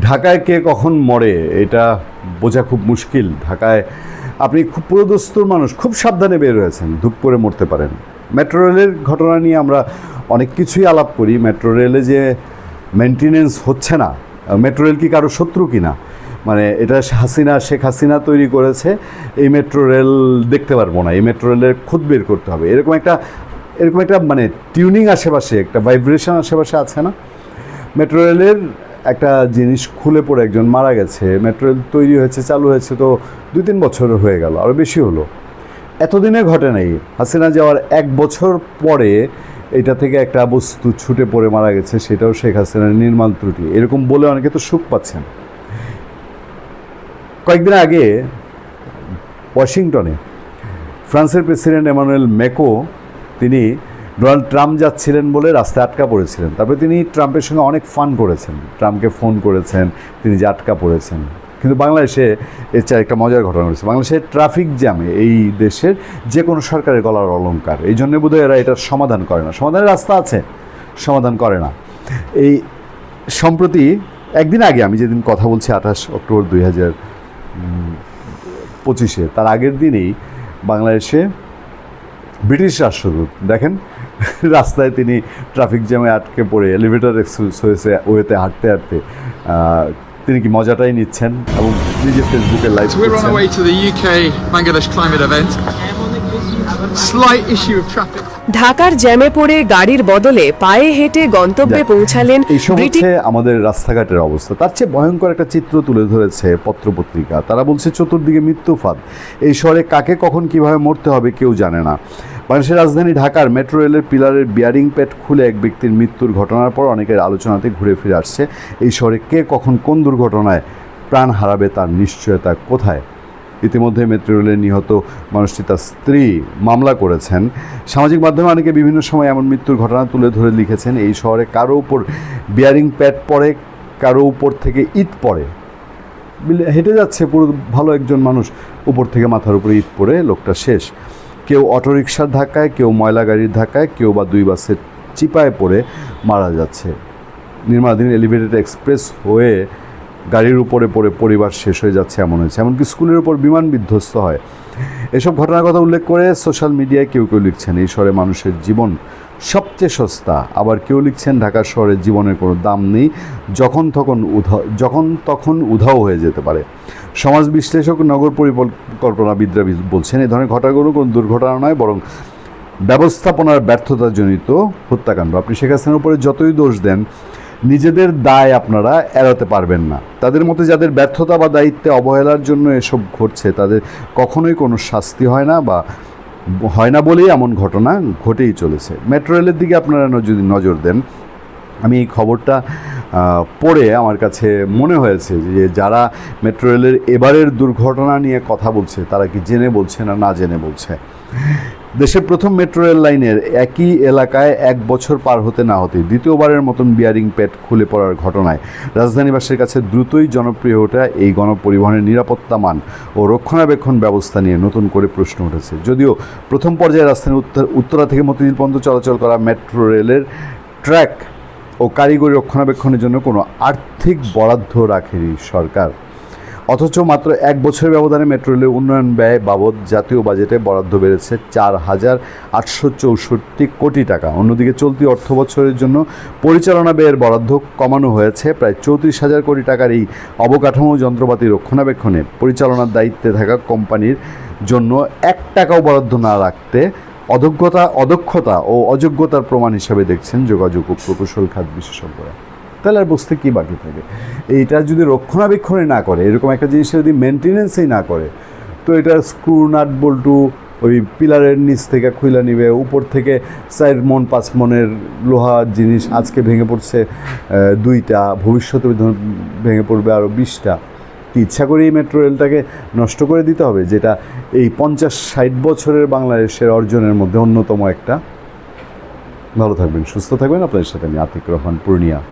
ঢাকায় কে কখন মরে, এটা বোঝা খুব মুশকিল। ঢাকায় আপনি খুব পুরোদস্তুর মানুষ, খুব সাবধানে বের হয়েছেন, ধূপ করে মরতে পারেন। মেট্রো রেলের ঘটনা নিয়ে আমরা অনেক কিছুই আলাপ করি। মেট্রো রেলে যে মেনটেনেন্স হচ্ছে না মেট্রো রেল কি কারও শত্রু কিনা? মানে এটা হাসিনা, শেখ হাসিনা তৈরি করেছে, এই মেট্রো রেল দেখতে পারব না, এই মেট্রো রেলের খুদ বের করতে হবে। এরকম একটা এরকম একটা মানে টিউনিং আশেপাশে, একটা ভাইব্রেশন আশেপাশে আছে না? মেট্রো রেলের একটা জিনিস খুলে পড়ে একজন মারা গেছে, মেট্রো রেল তৈরি হয়েছে, চালু হয়েছে, তো দুই তিন বছর হয়ে গেল আরও বেশি হলো। এতদিনে ঘটে নাই। হাসিনা যাওয়ার এক বছর পরে এটা থেকে একটা বস্তু ছুটে পড়ে মারা গেছে, সেটাও শেখ হাসিনার নির্মাণ ত্রুটি। এরকম বলে অনেকে তো সুখ পাচ্ছেন। কয়েকদিন আগে ওয়াশিংটনে ফ্রান্সের প্রেসিডেন্ট এমানুয়েল মেকো তিনি ডোনাল্ড ট্রাম্প যাচ্ছিলেন বলে রাস্তায় আটকা পড়েছিলেন। তারপরে তিনি ট্রাম্পের সঙ্গে অনেক ফান করেছেন। ট্রাম্পকে ফোন করেছেন, তিনি যে আটকা পড়েছেন। কিন্তু বাংলাদেশে এর চেয়ে একটা মজার ঘটনা হয়েছে বাংলাদেশে ট্রাফিক জ্যামে এই দেশের যে কোনো সরকারের গলার অলঙ্কার এই জন্য বোধহয় এরা এটার সমাধান করে না। সমাধানের রাস্তা আছে, সমাধান করে না। এই সম্প্রতি একদিন আগে আমি যেদিন কথা বলছি আঠাশ অক্টোবর দুই হাজার পঁচিশে, তার আগের দিনেই বাংলাদেশে ব্রিটিশ রাষ্ট্রদূত, দেখেন রাস্তায় তিনি ট্রাফিক জ্যামে আটকে পড়ে এলিভেটার এক্সপ্রেস হয়েছে ওয়েতে হাঁটতে হাঁটতে। তিনি কি মজাটাই নিচ্ছেন এবং নিজে ফেসবুকে লাইভ. ঢাকার জ্যামে পড়ে গাড়ির বদলে পায়ে হেঁটে গন্তব্যে পৌঁছালেন হচ্ছে আমাদের রাস্তাঘাটের অবস্থা। তার চেয়ে ভয়ঙ্কর একটা চিত্র তুলে ধরেছে পত্রপত্রিকা। তারা বলছে চতুর্দিকে মৃত্যুফাদ এই শহরে কাকে কখন কীভাবে মরতে হবে কেউ জানে না। বাংলাদেশের রাজধানী ঢাকার মেট্রো রেলের পিলারের বিয়ারিং প্যাড খুলে এক ব্যক্তির মৃত্যুর ঘটনার পর অনেকের আলোচনাতে ঘুরে ফিরে আসছে। এই শহরে কে কখন কোন দুর্ঘটনায় প্রাণ হারাবে তার নিশ্চয়তা কোথায়? ইতিমধ্যে মেট্রো রেলে নিহত মানুষটি তার স্ত্রী মামলা করেছেন। সামাজিক মাধ্যমে অনেকে বিভিন্ন সময় এমন মৃত্যুর ঘটনা তুলে ধরে লিখেছেন, এই শহরে কারও উপর বিয়ারিং প্যাড পড়ে, কারও উপর থেকে ইট পড়ে। হেঁটে যাচ্ছে পুরো ভালো একজন মানুষ, উপর থেকে মাথার উপরে ইট পড়ে, লোকটা শেষ। কেউ অটোরিকশার ধাক্কায়, কেউ ময়লা গাড়ির ধাক্কায়, কেউ বা দুই বাসের চিপায় পড়ে মারা যাচ্ছে। নির্মাণাধীন এলিভেটেড এক্সপ্রেস হয়ে গাড়ির উপরে পড়ে পরিবার শেষ হয়ে যাচ্ছে এমন হয়েছে। এমনকি স্কুলের উপর বিমান বিধ্বস্ত হয়। এসব ঘটনার কথা উল্লেখ করে সোশ্যাল মিডিয়ায় কেউ কেউ লিখছেন, এই স্বরে মানুষের জীবন সবচেয়ে সস্তা। আবার কেউ লিখছেন, ঢাকা শহরের জীবনের কোনো দাম নেই, যখন তখন উধা যখন তখন উধাও হয়ে যেতে পারে। সমাজ বিশ্লেষক, নগর পরিকল্পনাবিদরা বলছেন এই ধরনের ঘটনাগুলো কোনো দুর্ঘটনা নয়, বরং ব্যবস্থাপনার ব্যর্থতাজনিত হত্যাকাণ্ড। আপনি শেখ হাসিনার উপরে যতই দোষ দেন, নিজেদের দায় আপনারা এড়াতে পারবেন না। তাদের মতে যাদের ব্যর্থতা বা দায়িত্বে অবহেলার জন্য এসব ঘটছে, তাদের কখনোই কোনো শাস্তি হয় না বা হয় না বলেই এমন ঘটনা ঘটেই চলেছে। মেট্রো রেলের দিকে আপনারা যদি নজর দেন, আমি এই খবরটা পড়ে আমার কাছে মনে হয়েছে যে যারা মেট্রো রেলের এবারের দুর্ঘটনা নিয়ে কথা বলছে, তারা কি জেনে বলছে না না জেনে বলছে? দেশের প্রথম মেট্রো রেল লাইনের একই এলাকায় এক বছর পার হতে না হতে দ্বিতীয়বারের মতন বিয়ারিং প্যাড খুলে পড়ার ঘটনায় রাজধানীবাসীর কাছে দ্রুতই জনপ্রিয় ওঠা এই গণপরিবহনের নিরাপত্তা মান ও রক্ষণাবেক্ষণ ব্যবস্থা নিয়ে নতুন করে প্রশ্ন উঠেছে। যদিও প্রথম পর্যায়ে রাজধানীর উত্তর উত্তরা থেকে মতিঝিল পর্যন্ত চলাচল করা মেট্রো রেলের ট্র্যাক ও কারিগরি রক্ষণাবেক্ষণের জন্য কোনো আর্থিক বরাদ্দ রাখেনি সরকার। অথচ মাত্র এক বছরের ব্যবধানে মেট্রো রেলের উন্নয়ন ব্যয় বাবদ জাতীয় বাজেটে বরাদ্দ বেড়েছে চার হাজার আটশো চৌষট্টি কোটি টাকা। অন্যদিকে চলতি অর্থ বছরের জন্য পরিচালনা ব্যয়ের বরাদ্দ কমানো হয়েছে প্রায় চৌত্রিশ হাজার কোটি টাকার এই অবকাঠামো যন্ত্রপাতি রক্ষণাবেক্ষণে। পরিচালনার দায়িত্বে থাকা কোম্পানির জন্য এক টাকাও বরাদ্দ না রাখতে অদক্ষতা অদক্ষতা ও অযোগ্যতার প্রমাণ হিসাবে দেখছেন যোগাযোগ ও প্রকৌশল খাত বিশেষজ্ঞরা। তাহলে আর বসতে কী বাকি থাকে? এইটা যদি রক্ষণাবেক্ষণে না করে, এরকম একটা জিনিসের যদি মেনটেনেন্সই না করে, তো এটা স্ক্রু, নাট, বল্টু ওই পিলারের নিচ থেকে খুইলা নিবে, উপর থেকে চার মন, পাঁচ মনের লোহার জিনিস আজকে ভেঙে পড়ছে দুইটা, ভবিষ্যতে ভেঙে পড়বে আরও বিশটা। কি ইচ্ছা করে এই মেট্রো রেলটাকে নষ্ট করে দিতে হবে, যেটা এই পঞ্চাশ, ষাট বছরের বাংলাদেশের অর্জনের মধ্যে অন্যতম একটা। ভালো থাকবেন, সুস্থ থাকবেন। আপনাদের সাথে আমি আতিক রহমান, পূর্ণিয়া।